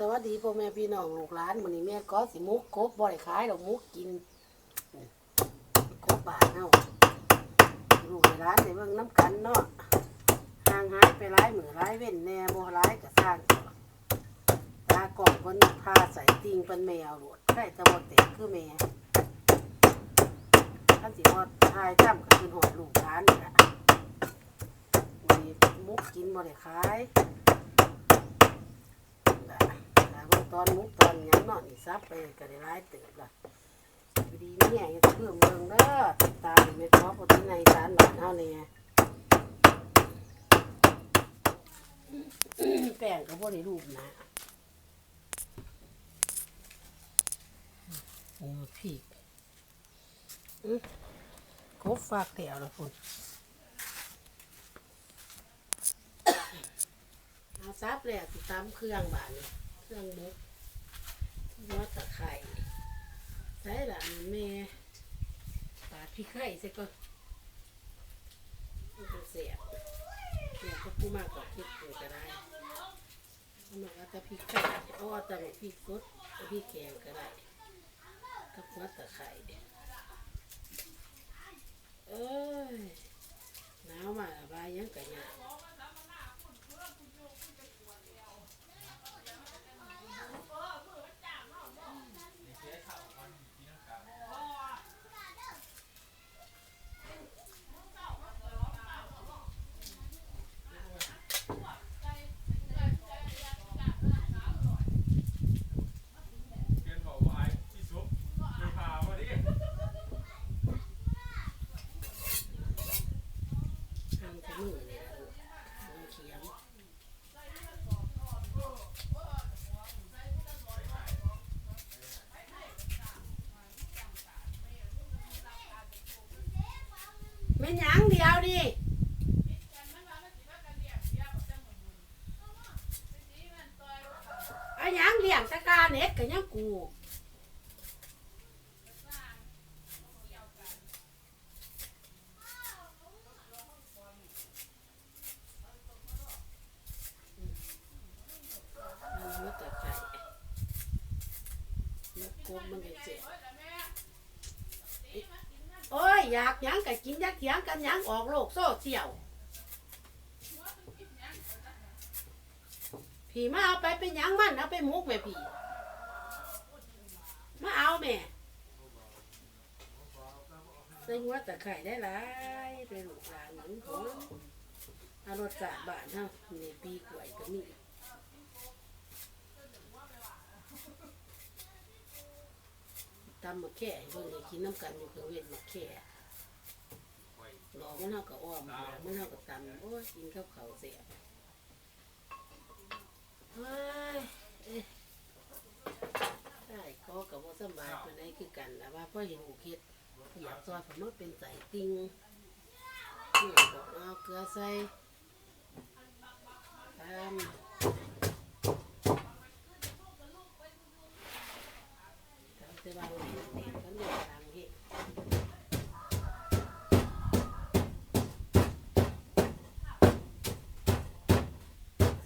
สวัสดีพ่อแม่พี่น้องลูกหลานมื้อนี้แม่ก็สิมุกกบบ่ได้ขายดอกมุกกินกบบ้านเฮาลูกหลานได้เบิ่งน้ำกันเนาะห่างหายไปหลายมื้อหลายเว้นแน่บ่หลายก็สร้างตากล้องเพิ่นพาใส่ติ่งเพิ่นแมวโลดได้แต่บ่แตกคือแม่ท่านสิฮอดทายจ้ำก็คือฮอดลูกหลานนี่ล่ะมื้อนี้มุกกินบ่ได้ขาย เบิ่งตอนมุกตอนหยังเนาะนี่ซับไปก็ได้หลายเติบละอยู่ดีเนี่ยยังเพิ่มเบิ่งเด้อตามไม่พอปที่ในสารบ้านเฮานี่แป้งก็บ่ได้รูปนะนี่มาพริกกบฝากแถวละพุ่นเอาซับแล้วติดตามเครื่องบานนี่ เครื่องมุกยอดตะไคร้ใส่ละแม่ปาดพี่ไข่ใส่ก่อนมันเสียบเสียก็ผู้มากกว่าพริกก็ได้ผู้มากเอาแต่พริกไข่เอาแต่พริกสดเอาพริกแกงก็ได้กับยอดตะไคร้เอ้ยหนาวมาระบายยังกันเนี่ยเรียนบอกว่าไอ้ที่ซุปมีพามาดิ ทำจะมือเนี่ยลูกทำเขียง ไม่ห ยังเดียวดิไอ้ยังเลี้ยงตะกาเน็ตกับยังกูมันกกบมันจะเจ็บ โอ้ยอยากหยังก็กินอยากเถียงกันหยังออกโลกโซเชียลพี่มาเอาไปเป็นหยังมันเอาไปหมุกแม่พี่มาเอาแม่ใส่หัวตะไคร้ได้หลายไปลูกหลานหนุนผลเอารสชาติบ้านเฮาในปีกล้วยก็มีำมะแข่เบิ่งให้กินน้ำกันอยู่คือเวทมะแข่หลอกมันเท่ากับอ้อมหลอกมันเท่ากับตำโอ้ยกินข้าวเขาวเสียเฮ้ยเอ๊ะได้ก็กับว่าสำบายคนไหนคือกันนะว่าพ่อเห็นหูคิดอยากซอยผมว่าเป็นใส่ติงนี่บอกเอาเกลือใส่ตามตามแต่ว่าเราเห็นเด็กกันอยู่ทางเห็ด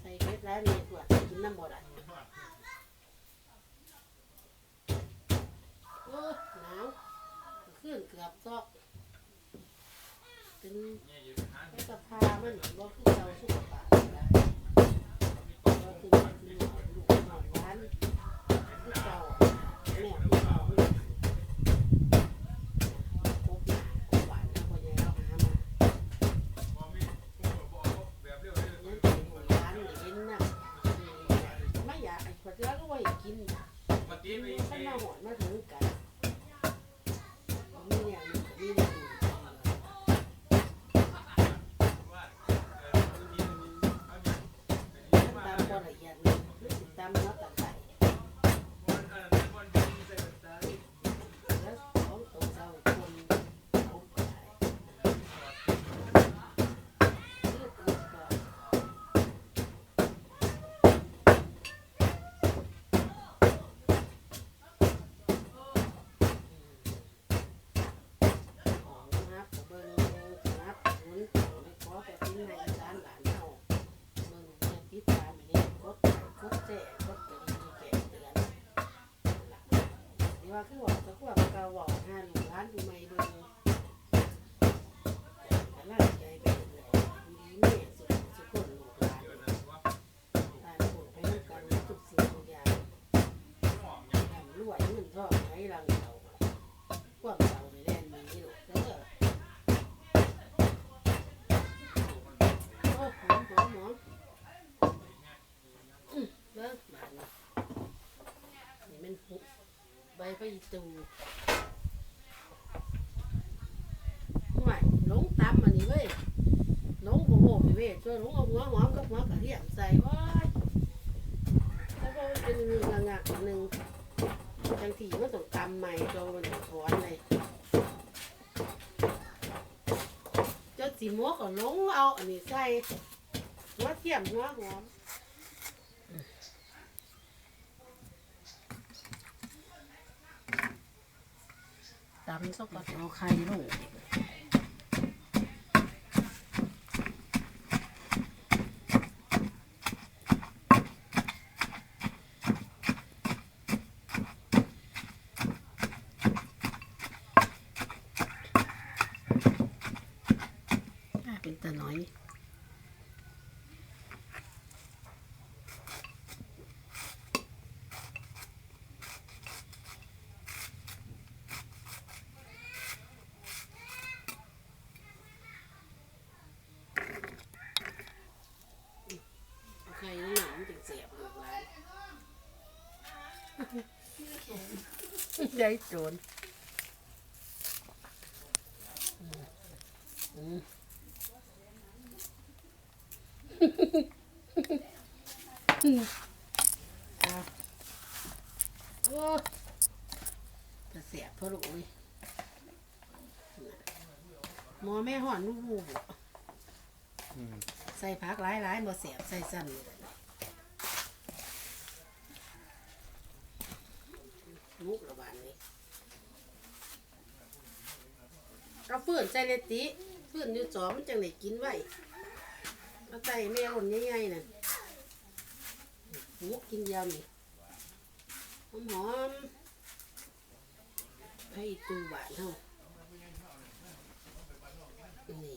ใส่เม็ดแล้วมีถั่วกิ นน้ำบ่ได้โอ้หนาวขึ้นเกือบซอกเป็นเนี่ยอยู่ในห้างแค่กระพามันบ่คือเราสุข คือว่าจะควบกะบอกห้าหนึ่งล้านดูไม่เบิ่งแต่ละใจเปเรื่อยๆดีแม่สุ ใบพะอีตูห่วยลงตำอันนี้เว้ยลงโบโบไปเว้ยช่วยลงเอาหัวหอมกับหัวกระเทียมใส่ไว้แล้วก็เป็นงือกงักหนึ่งบางทีมันต้องตำใหม่ตัวมันถอนเลยเจ้าสีมัวก็ลงเอาอันนี้ใส่หัวเทียมหัวหอม ตำสักก่อนเอาไข่ลูกอะเป็นตาน้อยเอาไข่ลงหนังมันถึงเสียบลูกหลาน ใจโจรอืมอืมอะโอ้จะเสียบเพราะลูกนี่หมอแม่ห่อนลูกบูบใส่ผักหลายๆบ่เสียบใส่ซ้ำนี่แหละมุกระบาดนี้ เอาฟืนใส่เลยติฟืนอยู่จอมันจังไหนกินไว้เอาใส่แม่คนใหญ่ๆน่ะหูกินเดียวนี่หอมหอมๆให้ตูบานเท่านี่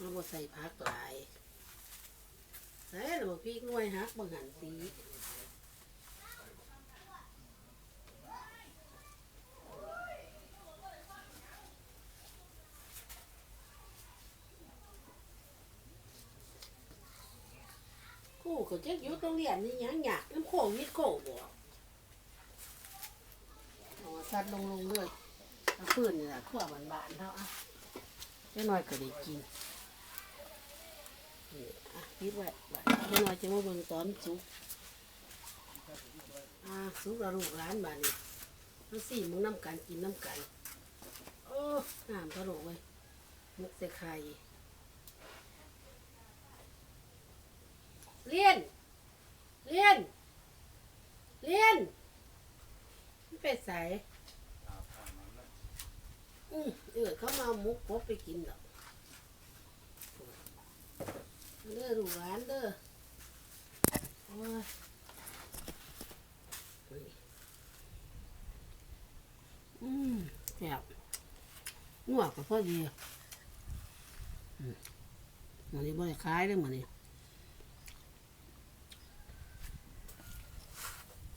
เราบ่ใส่ผักหลายใส่แล้วบ่พริกหน่งวยฮักบ่หั่นตีกูก็จะยู่โรงเรียนนี่ยังหยากน้ำโควิดโคบ่เอาสัตว์ลงลงเลยเอาปืนนี่แหละขั้วบานๆเท่าอะเจ้าน้อยก็ได้กิน อะปิดไว้บัดเจ้าน้อยจะมาเบิ่งตอนสุกอ่าสุกแล้วลูกร้านบาดนี้ทั้งสี่มึงน้ำกันกินน้ำกันโอ้น้ำตลกเว้ยมุกใส่ไข่เลียนเลียนเลียนมันไปใส่อืมเออเขามาเอามุกพบไปกินดอก เด้อลูกหลานเด้อโอ้ยนี่อืมแซ่บนัวก็พอดีอันนี้บ่ได้ขายเลยมันนี้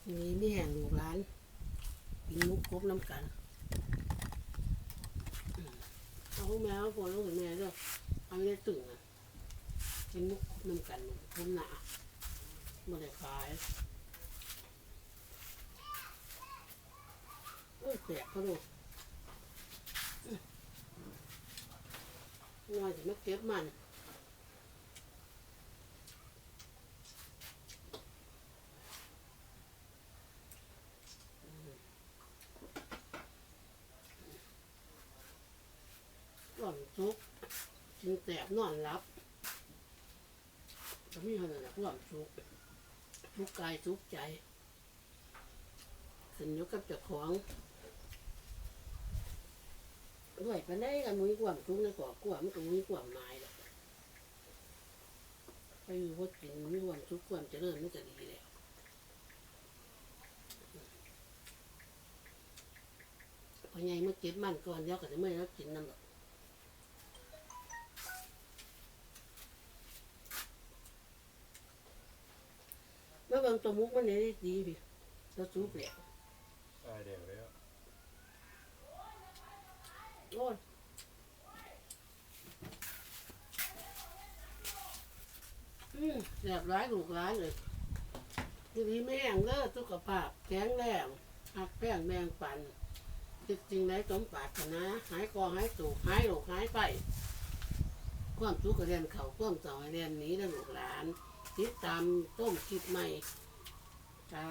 นี่มีแห่งลูกหลานกินมุกครบน้ำกันเอาของแมวพอแล้วของแม่เด้อเอาไม่ได้ตึงอะ กินมุกน้ำกันคุ้มหนาไม่ได้ขายโอ้แปลกเขาดูน้อยจะไม่เก็บมันก่อนซุกจึงแสบนอนรับ มีเท่านั้นแหละความสุขทุกกายทุกใจขึ้นอยู่กับเจ้าของด้วยไปได้กันมุ้ยความทุกข์ในก่อกลัวมันก็มุ้ยความหมายแหละไปอยู่วัดกินมีความทุขความเจริญมันก็ดีแล้วพอไงเมื่อเก็บมันก่อนเดี๋ยวก็จะไม่รับกินนั่นหรอก เมื่องตัวมุกมันเนี่ยดีพี่เราซุปแล้วตายเดี๋ยวแล้วโอ้ยอืมแสบร้ายลูกร้ายเลยทีนี้แม่งเลิศสุขภาพแข็งแรงหักแป้งแมงปันจิตจริงไรสมปรารถนาหายคอหายตูกหายโรคหายไป ความทุกข์ก็เรียนเขาความเศร้าให้เรียนหนีแล้วลูกหลาน ติดตามต้มคิปใหม่จ้า